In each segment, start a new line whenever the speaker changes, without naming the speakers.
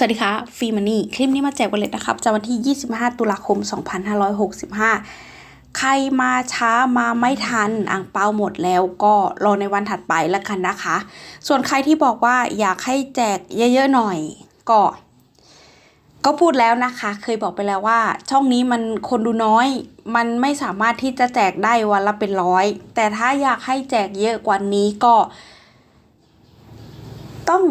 สวัสดีค่ะฟีมันนี่คลิปนี้มาแจกวอลเล็ตนะครับจากวันที่ 25 ตุลาคม 2565 ใครมาช้ามาไม่ทันอ่างเปาหมดแล้วก็รอในวันถัดไปแล้วกันนะคะ ส่วนใครที่บอกว่าอยากให้แจกเยอะๆหน่อยก็ ก็พูดแล้วนะคะ เคยบอกไปแล้วว่า ช่องนี้มันคนดูน้อย มันไม่สามารถที่จะแจกได้วันละเป็นร้อย แต่ถ้าอยากให้แจกเยอะกว่านี้ก็ ต้อง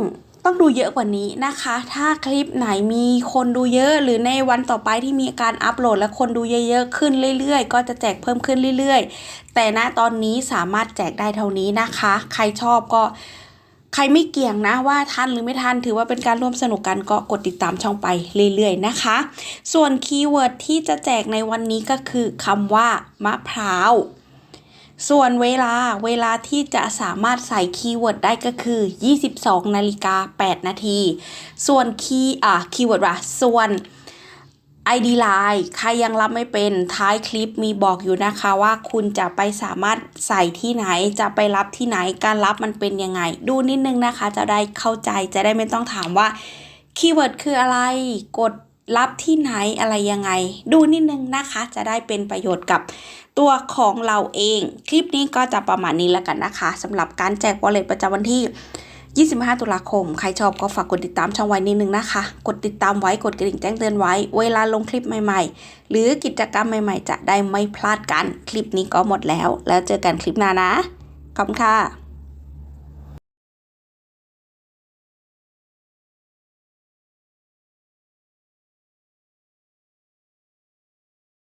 ต้องดูเยอะกว่านี้นะคะ ถ้าคลิปไหนมีคนดูเยอะ หรือในวันต่อไปที่มีการอัปโหลดและคนดูเยอะๆขึ้นเรื่อยๆ ก็จะแจกเพิ่มขึ้นเรื่อยๆ แต่ณตอนนี้สามารถแจกได้เท่านี้นะคะ ใครชอบก็ใครไม่เกี่ยงนะว่าทันหรือไม่ทันถือว่าเป็นการร่วมสนุกกันก็กดติดตามช่องไปเรื่อยๆนะคะ ส่วนคีย์เวิร์ดที่จะแจกในวันนี้ก็คือคำว่ามะพร้าว ส่วนเวลาเวลาที่จะสามารถใส่คีย์เวิร์ดได้ก็คือ 22 นาฬิกา 8 นาที ส่วนคีย์อะคีย์เวิร์ดว่าส่วน ID Line ใครยังรับไม่เป็นท้ายคลิปมีบอกอยู่นะคะว่าคุณจะไปสามารถใส่ที่ไหนจะไปรับที่ไหนการรับมันเป็นยังไง ดูนิดนึงนะคะ จะได้เข้าใจจะได้ไม่ต้องถามว่าคีย์เวิร์ดคืออะไรกด รับที่ไหนอะไรยังไง ดูนิดนึงนะคะ จะได้เป็นประโยชน์กับตัวของเราเอง คลิปนี้ก็จะประมาณนี้แล้วกันนะคะสำหรับการแจกวอลเล็ตประจำวันที่ 25 ตุลาคม ใครชอบก็ฝากกดติดตามช่องไว้นิดนึงนะคะ กดติดตามไว้กดกระดิ่งแจ้งเตือนไว้ เวลาลงคลิปใหม่ๆ หรือกิจกรรมใหม่ๆ จะได้ไม่พลาดกัน คลิปนี้ก็หมดแล้ว แล้วเจอกันคลิปหน้านะขอบคุณค่ะ